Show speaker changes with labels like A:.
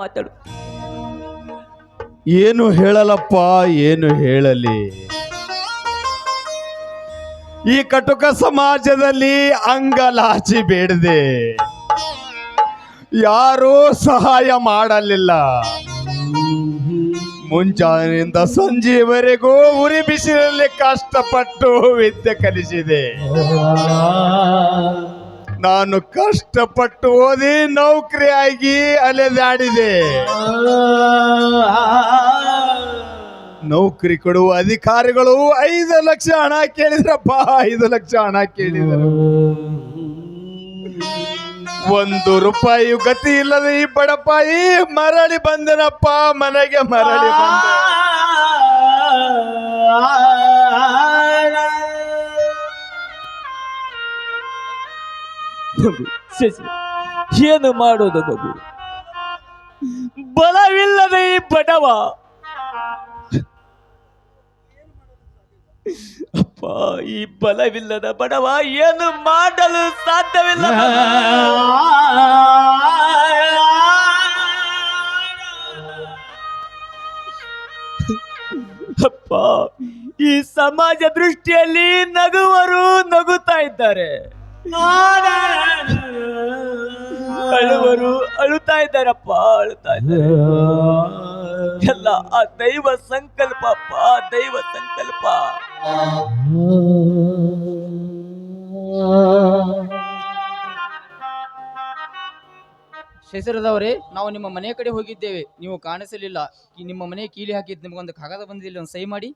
A: ಮಾತಾಡು.
B: ಏನು ಹೇಳಲಪ್ಪ, ಏನು ಹೇಳಲಿ? ಈ ಕಟುಕ ಸಮಾಜದಲ್ಲಿ ಅಂಗಲಾಚಿ ಬೇಡದೆ. ಯಾರೂ ಸಹಾಯ ಮಾಡಲಿಲ್ಲ. ಮುಂಜಾನೆಯಿಂದ ಸಂಜೆವರೆಗೂ ಉರಿ ಬಿಸಿಲಲ್ಲಿ ಕಷ್ಟಪಟ್ಟು ವಿದ್ಯೆ ಕಲಿಸಿದೆ. ನಾನು ಕಷ್ಟಪಟ್ಟು ಓದಿ ನೌಕರಿಯಾಗಿ ಅಲೆದಾಡಿದೆ. ನೌಕರಿ ಕೊಡುವ ಅಧಿಕಾರಿಗಳು ಐದು ಲಕ್ಷ ಹಣ ಕೇಳಿದ್ರಪ್ಪ, ಐದು ಲಕ್ಷ ಹಣ ಕೇಳಿದರು. ಒಂದು ರೂಪಾಯಿ ಗತಿ ಇಲ್ಲದೆ ಈ ಬಡಪಾಯಿ ಮರಳಿ ಬಂದನಪ್ಪ, ಮನೆಗೆ ಮರಳಿ ಬಂದ.
A: ಶಶಿ ಏನು ಮಾಡೋದು ಮಗು ಬಲವಿಲ್ಲದ ಈ ಬಡವ. ಅಪ್ಪ ಈ ಬಲವಿಲ್ಲದ ಬಡವ ಏನು ಮಾಡಲು ಸಾಧ್ಯವಿಲ್ಲ ಅಪ್ಪ ಈ ಸಮಾಜ ದೃಷ್ಟಿಯಲ್ಲಿ ನಗುವರು ನಗುತ್ತಾ ಇದ್ದಾರೆ. ಅಳುತ್ತಾ ಇದ್ದಾರಪ್ಪ ಅಳುತ್ತಾ ಇದ್ದಾರೆ. ಎಲ್ಲ ಆ ದೈವ ಸಂಕಲ್ಪ ದೈವ ಸಂಕಲ್ಪ.
C: ಶಶಿರದವರೇ ನಾವು ನಿಮ್ಮ ಮನೆ ಕಡೆ ಹೋಗಿದ್ದೇವೆ. ನೀವು ಕಾಣಿಸಲಿಲ್ಲ. ಈ ನಿಮ್ಮ ಮನೆ ಕೀಲಿ ಹಾಕಿದ್ದು ನಿಮಗೊಂದು ಕಾಗದ ಬಂದಿಲ್ಲ ಒಂದು ಸಹಿ ಮಾಡಿ.